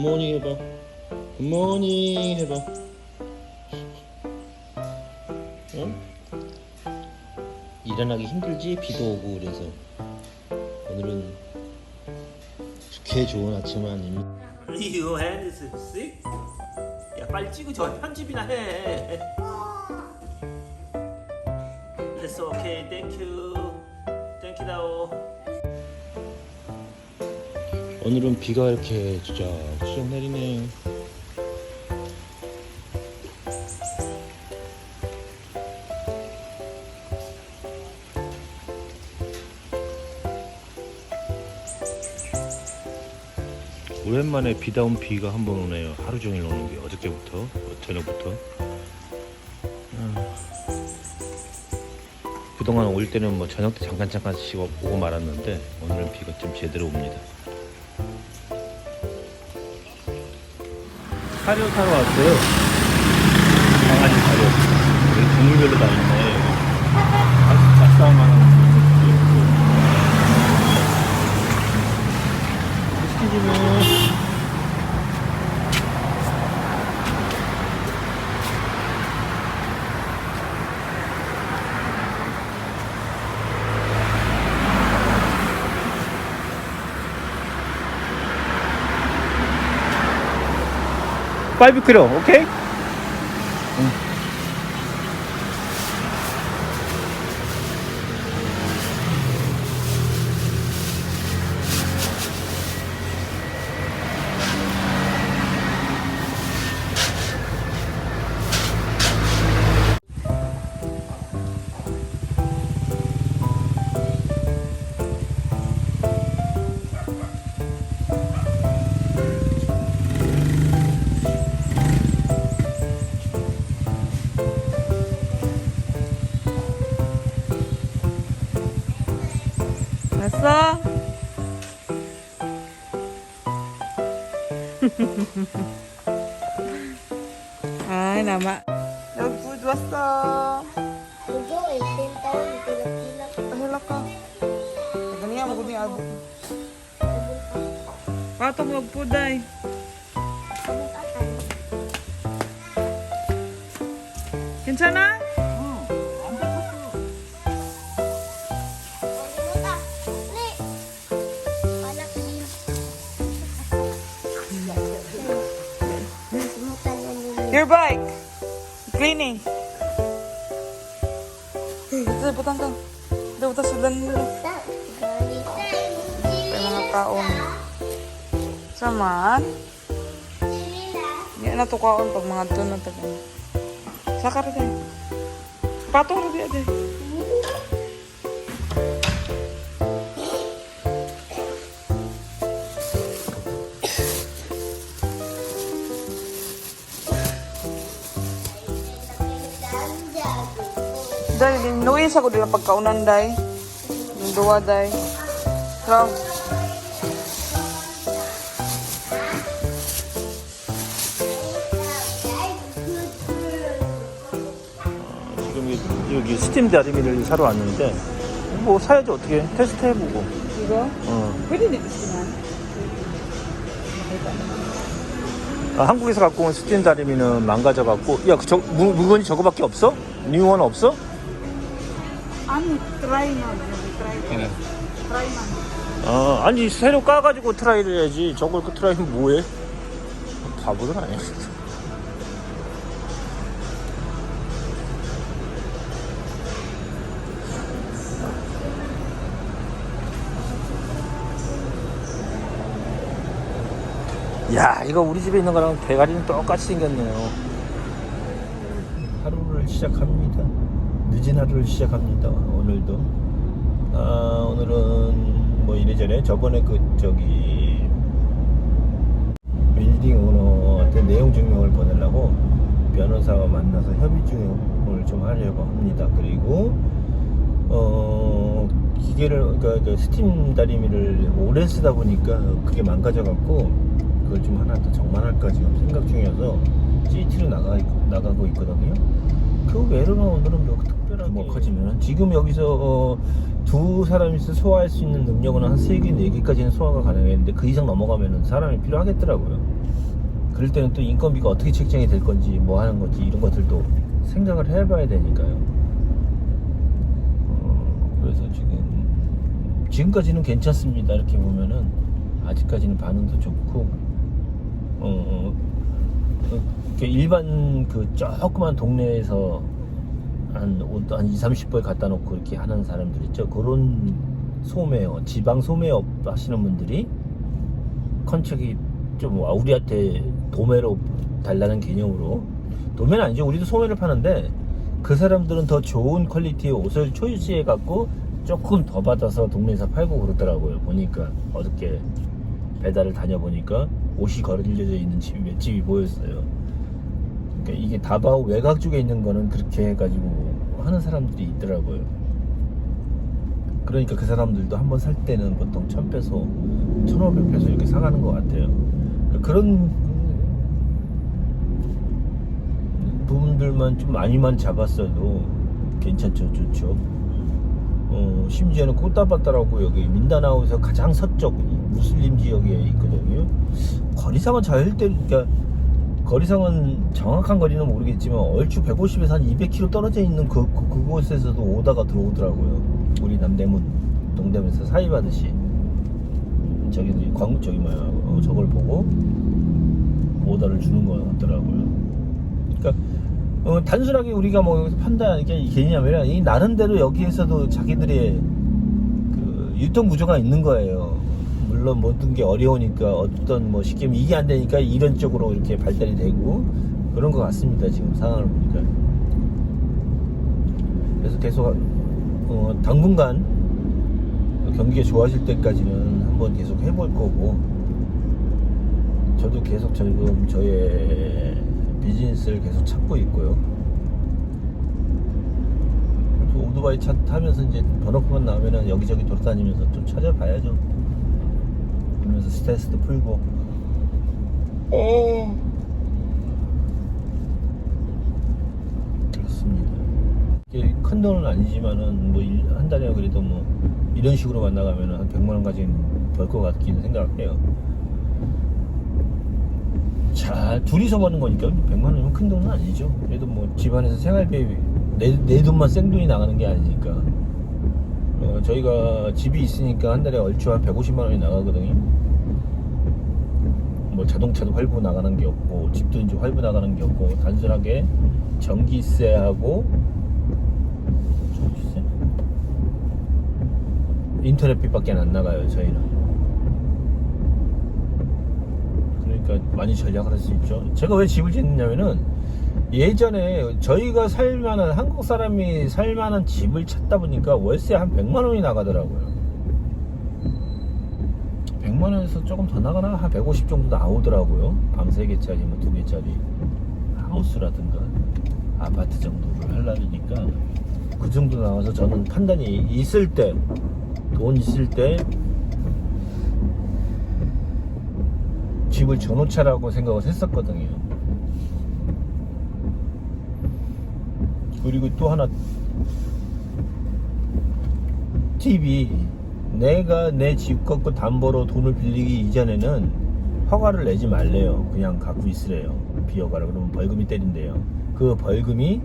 굿모닝 해봐. 굿모닝 해봐. 응? 일어나기 힘들지? 비도 오고 그래서 오늘은 좋게 좋은 아침 아닙니다. You hand is sick? 야 빨리 찍어 저 편집이나 해. It's okay, thank you, thank you 다오. 오늘은 비가 이렇게 주적주적 내리네. 오랜만에 비다 온 비가 한 번 오네요. 하루 종일 오는 게 어저께부터 어, 저녁부터. 아. 그동안 올 때는 뭐 저녁 때 잠깐 잠깐씩 오고 말았는데 오늘은 비가 좀 제대로 옵니다. 사료 사러 왔어요. 강아지 사료. 여기 동물별로 다 있네. 아주 작사만한 시키지면 5 kg, okay? Katong wag po, day. Kinsa na? Your bike. Cleaning. Ito, butang ka. Ito, butang sa dan nila. Ito, mga kaon. Saman. Hindi na to kaon pag mga doon na taga. Saka rin tayo. Patong rin tayo. Dahil nuis ako nila pagkaunan day. Yung duwa day. 여기 스팀 다리미를 사러 왔는데 뭐 사야지 어떻게 테스트 해보고 이거? 어. Siya. 아, 한국에서 갖고 온 스팀 다리미는 망가져갖고 야 그 저, 물- 물건이 저거밖에 없어? 뉴원 없어? Ano? Try mo. Try mo. Try mo. 아, 아니 새로 까가지고 트라이를 해야지 저걸 그 트라이는 뭐해? 바보들 아니야 야 이거 우리 집에 있는 거랑 대가리는 똑같이 생겼네요. 하루를 시작합니다. 늦은 하루를 시작합니다 오늘도. 아 오늘은 뭐 이래저래 저번에 그 저기 빌딩 오너한테 내용 증명을 보내려고 변호사와 만나서 협의 중을 좀 하려고 합니다. 그리고 어 기계를 그러니까 그 스팀 다리미를 오래 쓰다 보니까 그게 망가져 갖고 그걸 좀 하나 더 정만할까 지금 생각 중이어서 CT로 나가 나가고 있거든요 그 외로는 오늘은 뭐 특별하게 뭐 커지면 지금 여기서 어, 두 사람이서 소화할 수 있는 능력은 한 세 개, 네 개까지는 소화가 가능했는데 그 이상 넘어가면은 사람이 필요하겠더라고요. 그럴 때는 또 인건비가 어떻게 책정이 될 건지 뭐 하는 건지 이런 것들도 생각을 해봐야 되니까요. 어, 그래서 지금 지금까지는 괜찮습니다. 이렇게 보면은 아직까지는 반응도 좋고 어, 어, 어, 이렇게 일반 그 조그만 동네에서 한, 옷- 한 2, 30불 갖다 놓고 이렇게 하는 사람들 있죠. 그런 소매업, 지방 소매업 하시는 분들이 컨책이 좀 와, 우리한테 도매로 달라는 개념으로 도매는 아니죠. 우리도 소매를 파는데 그 사람들은 더 좋은 퀄리티의 옷을 초이스해 갖고 조금 더 받아서 동네에서 팔고 그러더라고요. 보니까 어저께 배달을 다녀보니까 옷이 걸려져 있는 집이 몇 집이 보였어요. 그러니까 이게 다바오 외곽 쪽에 있는 거는 그렇게 해가지고 하는 사람들이 있더라고요. 그러니까 그 사람들도 한 번 살 때는 보통 1000페소, 1500페소 이렇게 사가는 것 같아요. 그러니까 그런 부분들만 좀 많이만 잡았어도 괜찮죠, 좋죠. 어, 심지어는 꽃다바따라고 여기 민다나오에서 가장 서쪽 무슬림 지역에 있거든요. 거리상은 절대 그러니까 거리상은 정확한 거리는 모르겠지만 얼추 150에서 한 200km 떨어져 있는 그, 그 그곳에서도 오다가 들어오더라고요. 우리 남대문 동대문에서 사이받듯이 저기들이 광 저기 뭐야 어, 저걸 보고 오다를 주는 것 같더라고요. 어, 단순하게 우리가 뭐 여기서 판단하는 게 개념이라 이 나름대로 여기에서도 자기들의 그 유통 구조가 있는 거예요. 물론 모든 게 어려우니까 어떤 뭐 쉽게 이게 안 되니까 이런 쪽으로 이렇게 발달이 되고 그런 것 같습니다. 지금 상황을 보니까. 그래서 계속 어, 당분간 경기가 좋아질 때까지는 한번 계속 해볼 거고 저도 계속 지금 저의 비즈니스를 계속 찾고 있고요. 그래서 오토바이 차 타면서 이제 번호표만 나오면은 여기저기 돌아다니면서 좀 찾아봐야죠. 그러면서 스트레스도 풀고. 그렇습니다. 이게 큰 돈은 아니지만은 뭐 한 달에 그래도 뭐 이런 식으로 만나가면은 한 100만 원까지는 벌 것 같기는 생각해요. 자, 둘이서 버는 거니까 100만 원이면 큰 돈은 아니죠. 그래도 뭐 집안에서 생활비 내, 내 돈만 생돈이 나가는 게 아니니까. 어, 저희가 집이 있으니까 한 달에 얼추 한 150만 원이 나가거든요. 뭐 자동차도 활부 나가는 게 없고 집도 이제 활부 나가는 게 없고 단순하게 전기세하고 전기세? 인터넷비밖에 안 나가요 저희는. 그러니까 많이 전략을 할 수 있죠. 제가 왜 집을 짓느냐면은 예전에 저희가 살만한 한국 사람이 살만한 집을 찾다 보니까 월세 한 100만 원이 나가더라고요. 100만 원에서 조금 더 나가나 한 150 정도 나오더라고요. 방 3개짜리 뭐 2개짜리 하우스라든가 아파트 정도를 하려니까 그 정도 나와서 저는 판단이 있을 때 돈 있을 때 집을 전호차라고 생각을 했었거든요. 그리고 또 하나 TV 내가 내 집 갖고 담보로 돈을 빌리기 이전에는 허가를 내지 말래요. 그냥 갖고 있으래요. 비허가를 그러면 벌금이 때린대요. 그 벌금이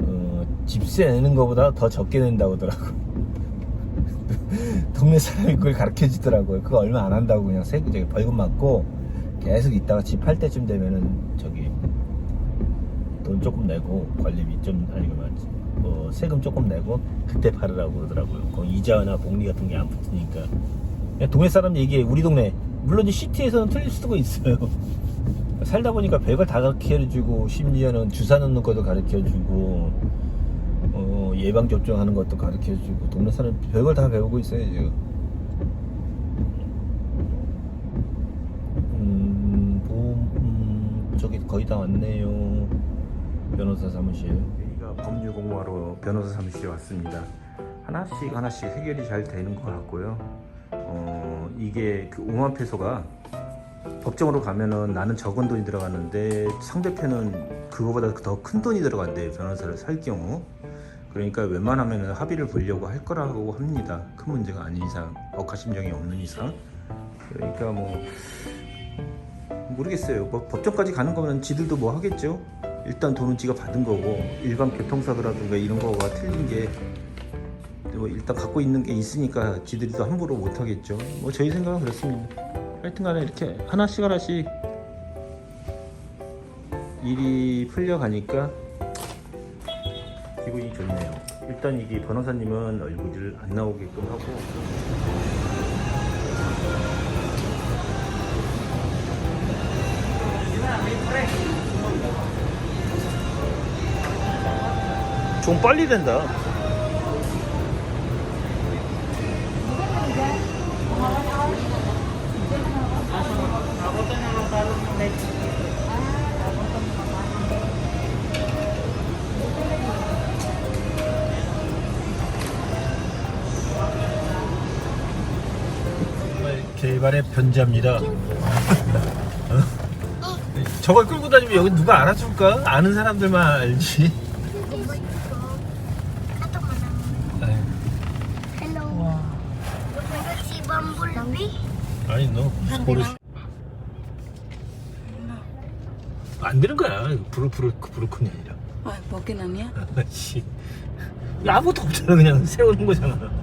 어, 집세 내는 것보다 더 적게 낸다고 하더라고. 동네 사람이 그걸 가르쳐 주더라고요. 그거 얼마 안 한다고 그냥 세, 저기 벌금 맞고 계속 있다가 집 팔 때쯤 되면은 저기 돈 조금 내고 관리비 좀 아니 그만 뭐 세금 조금 내고 그때 팔으라고 그러더라고요. 그 이자나 복리 같은 게 안 붙으니까 동네 사람 얘기해 우리 동네 물론 이 시티에서는 틀릴 수도 있어요. 살다 보니까 별걸 다 가르쳐주고 심지어는 주사 넣는 것도 가르쳐주고 어, 예방 접종하는 것도 가르쳐 주고 동네 사람 별걸 다 배우고 있어요 지금. 음, 보험 음, 저기 거의 다 왔네요. 변호사 사무실. 여기가 법률 공부하러 변호사 사무실에 왔습니다. 하나씩 하나씩 해결이 잘 되는 것 같고요. 어, 이게 그 옹암 패소가 법정으로 가면은 나는 적은 돈이 들어가는데 상대편은 그거보다 더 큰 돈이 들어간대요 변호사를 살 경우 그러니까 웬만하면 합의를 보려고 할 거라고 합니다 큰 문제가 아닌 이상 억하심정이 없는 이상 그러니까 뭐 모르겠어요 뭐 법정까지 가는 거면 지들도 뭐 하겠죠 일단 돈은 지가 받은 거고 일반 교통사고라든가 이런 거가 틀린 게 뭐 일단 갖고 있는 게 있으니까 지들도 함부로 못 하겠죠. 뭐 저희 생각은 그렇습니다. 하여튼간에 이렇게 하나씩 하나씩 일이 풀려가니까 기분이 좋네요. 일단 이게 변호사님은 얼굴을 안 나오게끔 하고 좀 빨리 된다. 개발의 변자입니다. 어? 저걸 끌고 다니면 여기 누가 알아줄까? 아는 사람들만 알지. 아니 너 모르. 안 되는 거야. 브로 브로 브로콘이 아니라. Ay, pokin na niya. 씨. 아무것도 없잖아 그냥 세우는 거잖아.